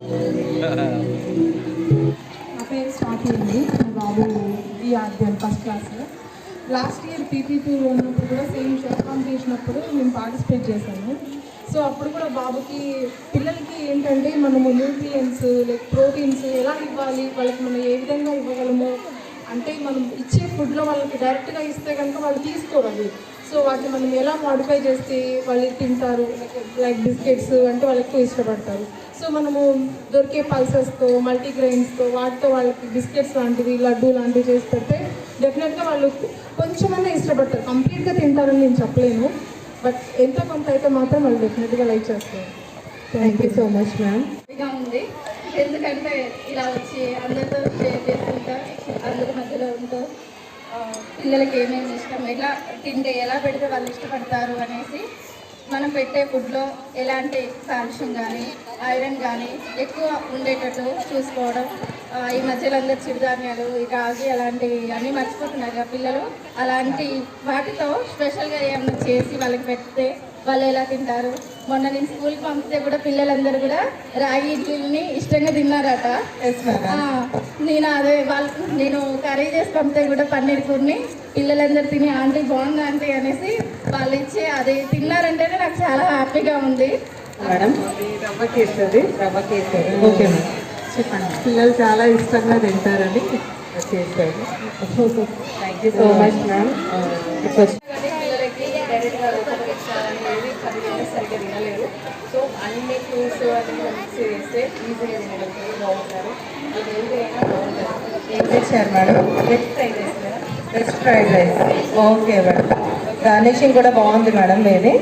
నా పేరు స్వాతి అండి. మా బాబు ఈ అధ్యాయం ఫస్ట్ క్లాస్లో లాస్ట్ ఇయర్ పీపీ ఉన్నప్పుడు కూడా సేమ్ షెఫ్ కాంపిటీషన్ అప్పుడు మేము పార్టిసిపేట్ చేశాము. సో అప్పుడు కూడా బాబుకి పిల్లలకి ఏంటంటే మనము న్యూట్రియంట్స్ లైక్ ప్రోటీన్స్ ఎలా ఇవ్వాలి వాళ్ళకి మనం ఏ విధంగా ఇవ్వగలము అంటే మనం ఇచ్చే ఫుడ్లో వాళ్ళకి డైరెక్ట్గా ఇస్తే కనుక వాళ్ళు తీసుకోవాలి. సో వాటిని మనం ఎలా మాడిఫై చేస్తే వాళ్ళు తింటారు లైక్ బిస్కెట్స్ అంటే వాళ్ళు ఎక్కువ ఇష్టపడతారు. సో మనము దొరికే పల్సెస్తో మల్టీగ్రెయిన్స్తో వాటితో వాళ్ళకి బిస్కెట్స్ లాంటివి లడ్డు లాంటివి చేసి పెడితే డెఫినెట్గా వాళ్ళు కొంచెమన్నా ఇష్టపడతారు. కంప్లీట్గా తింటారని నేను చెప్పలేను. బట్ ఎంతో కొంత అయితే మాత్రం వాళ్ళు డెఫినెట్గా లైక్ చేస్తారు. Thank you so much ma'am హ్యాపీగా ఉంది. ఎందుకంటే ఇలా వచ్చి అందరితో షేర్ చేసుకుంటా అందరి మధ్యలో ఉంటూ పిల్లలకి ఏమేమి ఇష్టం ఎలా తింటే ఎలా పెడితే వాళ్ళు ఇష్టపడతారు అనేసి మనం పెట్టే ఫుడ్లో ఎలాంటి కాల్షియం కానీ ఐరన్ కానీ ఎక్కువ ఉండేటట్టు చూసుకోవడం ఈ మధ్యలో అందరు చిరుధాన్యాలు ఈ రాగి అలాంటివి అన్నీ మర్చిపోతున్నారు కదా పిల్లలు. అలాంటి వాటితో స్పెషల్గా ఏమన్నా చేసి వాళ్ళకి పెడితే వాళ్ళు ఎలా తింటారు? మొన్న నేను స్కూల్కి పంపితే కూడా పిల్లలందరూ కూడా రాగి ఇడ్లీని ఇష్టంగా తిన్నారట. నేను అదే వాళ్ళు నేను కర్రీ చేసి పంపితే కూడా పన్నీర్ కూరని పిల్లలందరూ తిని ఆంటీ బాగుంది ఆంటీ? అనేసి వాళ్ళు ఇచ్చి అది తిన్నారంటేనే నాకు చాలా హ్యాపీగా ఉంది. మేడం రవ్వ కేసరి రవ్వ కేసరి ఓకే మేడం చెప్పండి. పిల్లలు చాలా ఇష్టంగా తింటారని చేశారు thank you so much ma'am ఇప్పుడు కానీ పిల్లలకి డైరెక్ట్గా లోపలికి ఇచ్చారనేది సరిగ్గా తినలేరు సో అన్ని ఫ్రూట్స్ అది మిక్స్ చేస్తే ఈజీగా తినగలుగుతారు బాగుంటారు అది ఏది అయినా బాగుంటుంది. ఏం తెచ్చారు మేడం? వెజ్ ఫ్రై చేస్తారా veg fried rice okay madam. Garnishing కూడా బాగుంది మేడం మీది.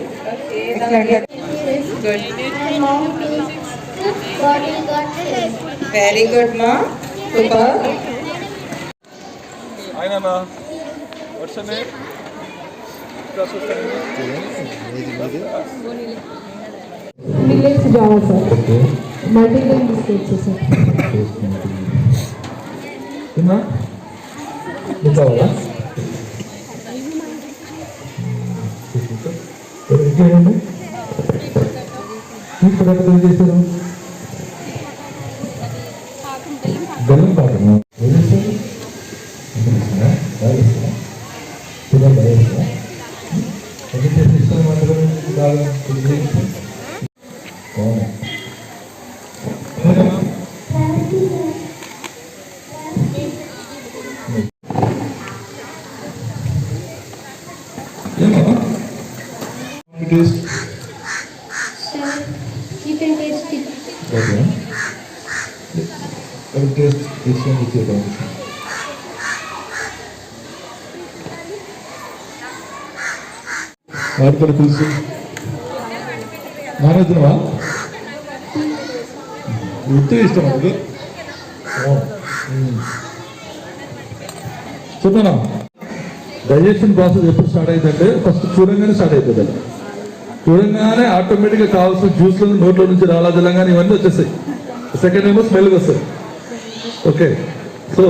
వెరీ గుడ్ మా సూపర్ మిల్లెట్స్ జావా సార్ మల్టీగ్రెయిన్ బిస్కెట్స్ సార్ తిన్నా ఇంకా వాళ్ళ ఇంకేమండి ఇప్పుడు ఎక్కడ ఏం చేశారు బెల్లం పాకమా ఏం చేశారు ఏమా taste You can taste it. Okay అది టేస్ట్ తీసుకొని ఇచ్చేద్దాం వాడితో తెలుసు నానేద్దామా ఉత్తే ఇష్టం అది చూద్దానా డైజెషన్ ప్రాసెస్ ఎప్పుడు స్టార్ట్ అవుతుందంటే ఫస్ట్ చూడంగానే స్టార్ట్ అవుతుంది అది. చూడంగానే ఆటోమేటిక్గా కావాల్సిన జ్యూస్లు నోట్లో నుంచి రాలాజలంగానే ఇవన్నీ వచ్చేస్తాయి. సెకండ్ ఏమో స్మెల్ వస్తాయి. ఓకే సో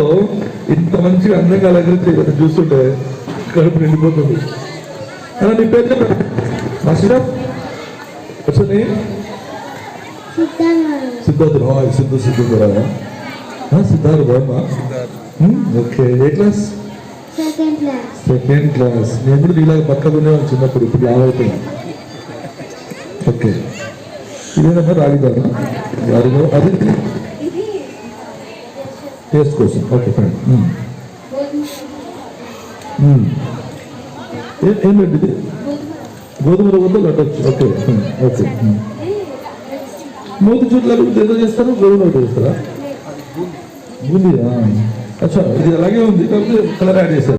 ఇంత మంచిగా అందంగా అలంకరించి ఇవన్నీ చూస్తుంటే కడుపు నిండిపోతుంది. అలా నీ పేరు చెప్పండి మాస్టర్? వచ్చి సిద్ధార్థ సిద్ధ సిద్ధ Siddharth okay A class. Second class నేను కూడా నీలాగా పక్కన ఉండేవాళ్ళు చిన్నప్పుడు ఇప్పుడు లావ్ అయిపోయాను. ఓకే ఇదేనమ్మా రాగిదాను? రాగిదా అది? టేస్ట్ కోసం. ఓకే ఫైన్ ఏం లడ్డు ఇది? గోధుమ రవ్వతో లడ్డు వచ్చు ఓకే ఓకే ఉమ్. మూతి చూడు లడ్డు ఏదో చేస్తారు? గోధుమ చేస్తారా? బూందీ అచ్చా ఇది అలాగే ఉంది. కలర్ యాడ్ చేశారు